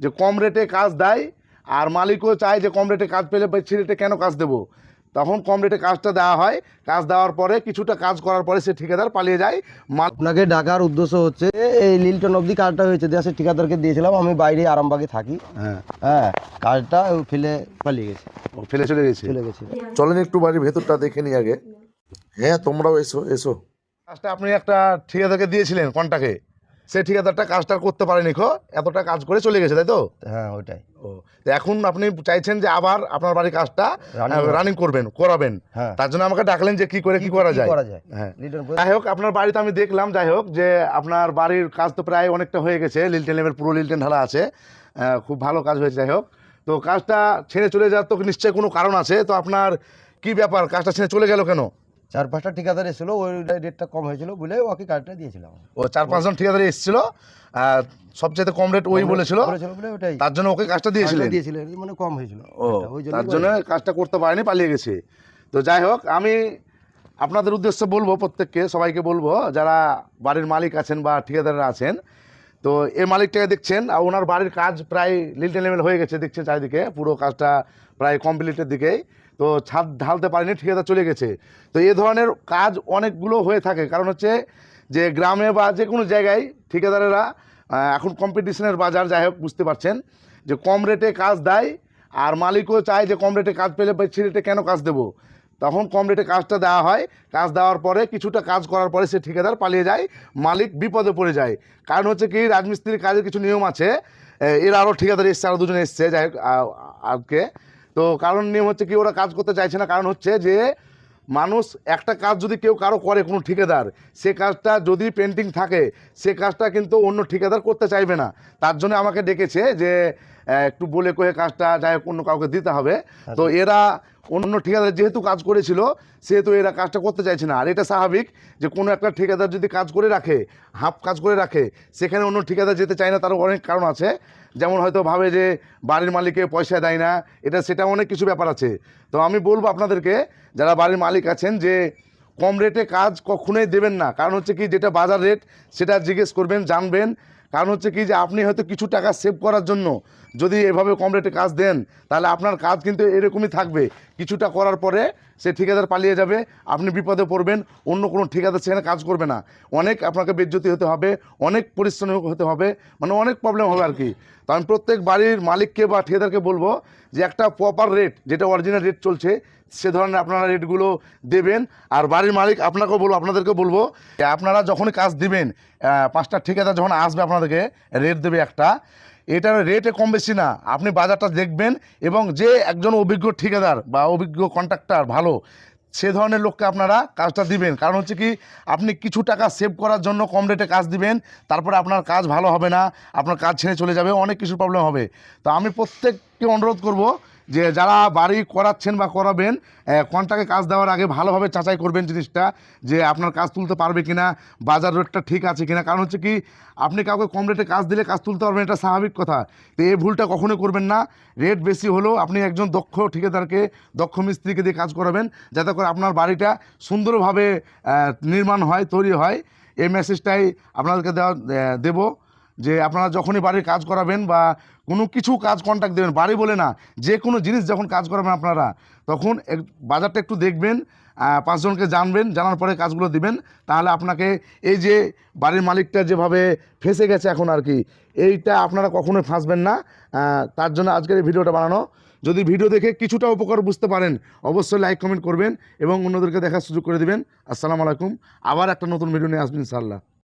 যে কম রেটে কাজ দেয় আর মালিকও চায় যে কম রেটে কাজ পেলে বেশি রেটে কেন কাজ দেবো। তখন কম রেটে কাজটা দেওয়া হয়। কাজ দেওয়ার পরে কিছুটা কাজ করার পরে সে ঠিকাদার পালিয়ে যায়। মাল আপনাকে ডাকার উদ্দেশ্য হচ্ছে এই লিলটন অবধি কাজটা হয়েছে দেশের ঠিকাদারকে দিয়েছিলাম আমি বাইরে আরামবাগে থাকি। হ্যাঁ। হ্যাঁ কাজটা ফেলে পালিয়ে গেছে। ও ফেলে চলে গেছে? চলে গেছে। চলেন একটু বাড়ির ভেতরটা দেখে নিই আগে। হ্যাঁ তোমরাও এসো এসো। কাজটা আপনি একটা ঠিকাদারকে দিয়েছিলেন কন্টাকে সেই ঠিকাদারটা কাজটা করতে পারেনি খো। এতটা কাজ করে চলে গেছে তাই তো? হ্যাঁ ওইটাই। ও তো এখন আপনি চাইছেন যে আবার আপনার বাড়ির কাজটা রানিং করবেন। করাবেন হ্যাঁ। তার জন্য আমাকে ডাকলেন যে কি করে কি করা যায়। করা যায়? হ্যাঁ। যাই হোক আপনার বাড়িতে আমি দেখলাম যাই হোক যে আপনার বাড়ির কাজ তো প্রায় অনেকটা হয়ে গেছে লিলটেন লেভেল পুরো লিলটেন ঢালা আছে। খুব ভালো কাজ হয়েছে যাই হোক। তো কাজটা ছেড়ে চলে যাওয়ার তো নিশ্চয়ই কোনো কারণ আছে। তো আপনার কি ব্যাপার? কাজটা ছেড়ে চলে গেল কেন? চার পাঁচটা ঠিকাদার এসেছিল ওই রেটটা কম হয়েছিল বলে ওকে কাজটা দিয়েছিলাম। ও চার পাঁচজন ঠিকাদারি এসেছিল সবচেয়ে কম রেট ওই বলেছিল বলেছিল বলে তার জন্য ওকে কাজটা দিয়েছিলেন? কাজটা দিয়েছিল মানে কম হয়েছিল। ও তার জন্য কাজটা করতে পারেনি পালিয়ে গেছে। তো যাই হোক আমি আপনাদের উদ্দেশ্যে বলব প্রত্যেককে সবাইকে বলব যারা বাড়ির মালিক আছেন বা ঠিকাদাররা আছেন তো এই মালিকটাকে দেখছেন আর ওনার বাড়ির কাজ প্রায় লিলটেন লেভেল হয়ে গেছে দেখছেন চারিদিকে পুরো কাজটা প্রায় কমপ্লিটের দিকেই। তো ছাদ ঢালতে পারেনি, ঠিকাদার চলে গেছে। তো এ ধরনের কাজ অনেকগুলো হয়ে থাকে। কারণ হচ্ছে যে গ্রামে বা যে কোনো জায়গায় ঠিকাদারেরা এখন কম্পিটিশনের বাজার, যাই হোক, বুঝতে পারছেন, যে কম রেটে কাজ দেয় আর মালিকও চায় যে কম রেটে কাজ পেলে বেশি রেটে কেন কাজ দেবো। তখন কম রেটে কাজটা দেওয়া হয়। কাজ দেওয়ার পরে কিছুটা কাজ করার পরে সে ঠিকাদার পালিয়ে যায়, মালিক বিপদে পড়ে যায়। কারণ হচ্ছে কি, রাজমিস্ত্রির কাজের কিছু নিয়ম আছে। এর আরও ঠিকাদার এসছে আরও দুজন এসছে, যাই হোক আজকে। তো কারণ নিয়ম হচ্ছে কি, ওরা কাজ করতে চাইছে না। কারণ হচ্ছে যে, মানুষ একটা কাজ যদি কেউ কারও করে কোনো ঠিকাদার, সে কাজটা যদি পেন্টিং থাকে, সে কাজটা কিন্তু অন্য ঠিকাদার করতে চাইবে না। তার জন্য আমাকে ডেকেছে যে একটু বলে কয়ে কাজটা যাই হোক অন্য কাউকে দিতে হবে। তো এরা অন্য ঠিকাদার যেহেতু কাজ করেছিল সেহেতু এরা কাজটা করতে চাইছে না। আর এটা স্বাভাবিক যে কোনো একটা ঠিকাদার যদি কাজ করে রাখে হাফ কাজ করে রাখে সেখানে অন্য ঠিকাদার যেতে চায় না তারও অনেক কারণ আছে। যেমন হয়তো ভাবে যে বাড়ির মালিকে পয়সা দেয় না এটা সেটা অনেক কিছু ব্যাপার আছে। তো আমি বলব আপনাদেরকে যারা বাড়ির মালিক আছেন যে কম রেটে কাজ কখনোই দেবেন না। কারণ হচ্ছে কি যেটা বাজার রেট সেটা জিজ্ঞেস করবেন জানবেন। কারণ হচ্ছে কি যে আপনি হয়তো কিছু টাকা সেভ করার জন্য যদি এভাবে কম রেটে কাজ দেন, তাহলে আপনার কাজ কিন্তু এরকমই থাকবে। কিছুটা করার পরে সে ঠিকাদার পালিয়ে যাবে, আপনি বিপদে পড়বেন, অন্য কোনো ঠিকাদার সেখানে কাজ করবে না। অনেক আপনাকে বেজ্জতি হতে হবে, অনেক পরিশ্রম হতে হবে মানে অনেক প্রবলেম হবে আর কি। তো আমি প্রত্যেক বাড়ির মালিককে বা ঠিকাদারকে বলব যে একটা প্রপার রেট যেটা অরিজিনাল রেট চলছে, সে ধরনের আপনারা রেটগুলো দেবেন। আর বাড়ির মালিক আপনাকেও বলব আপনাদেরকে বলব আপনারা যখনই কাজ দিবেন পাঁচটা ঠিকাদার যখন আসবে আপনাদেরকে রেট দেবে একটা। এটার রেটে কম বেশি না। আপনি বাজারটা দেখবেন এবং যে একজন অভিজ্ঞ ঠিকাদার বা অভিজ্ঞ কন্ট্রাক্টর ভালো, সে ধরনের লোককে আপনারা কাজটা দিবেন। কারণ হচ্ছে কি, আপনি কিছু টাকা সেভ করার জন্য কম রেটে কাজ দিবেন, তারপরে আপনার কাজ ভালো হবে না, আপনার কাজ ছেড়ে চলে যাবে, অনেক কিছু প্রবলেম হবে। তো আমি প্রত্যেককে অনুরোধ করব যে যারা বাড়ি করাচ্ছেন বা করাবেন কন্ট্রাক্টে কাজ দেওয়ার আগে ভালোভাবে যাচাই করবেন জিনিসটা, যে আপনার কাজ তুলতে পারবে কিনা, বাজার রেটটা ঠিক আছে কিনা। কারণ হচ্ছে কি, আপনি কাউকে কম রেটে কাজ দিলে কাজ তুলতে পারবেন, এটা স্বাভাবিক কথা। তো এই ভুলটা কখনোই করবেন না। রেট বেশি হলেও আপনি একজন দক্ষ ঠিকাদারকে, দক্ষ মিস্ত্রিকে দিয়ে কাজ করাবেন, যাতে করে আপনার বাড়িটা সুন্দরভাবে নির্মাণ হয়, তৈরি হয়। এই মেসেজটাই আপনাদেরকে দেওয়া দেবো। যে আপনারা যখনই বাড়ির কাজ করাবেন বা কোনো কিছু কাজ কন্ট্যাক্ট দেবেন, বাড়ি বলে না, যে কোনো জিনিস যখন কাজ করাবেন আপনারা, তখন বাজারটা একটু দেখবেন পাঁচজনকে জানবেন, জানার পরে কাজগুলো দিবেন, তাহলে আপনাকে এই যে বাড়ির মালিকটা যেভাবে ফেসে গেছে এখন আর কি, এইটা আপনারা কখনোই ফাঁসবেন না তার জন্য আজকের এই ভিডিওটা বানানো। যদি ভিডিও দেখে কিছুটা উপকার বুঝতে পারেন, অবশ্যই লাইক কমেন্ট করবেন এবং অন্যদেরকে দেখার সুযোগ করে দিবেন। আসসালামু আলাইকুম, আবার একটা নতুন ভিডিও নিয়ে আসবেন ইনশাল্লাহ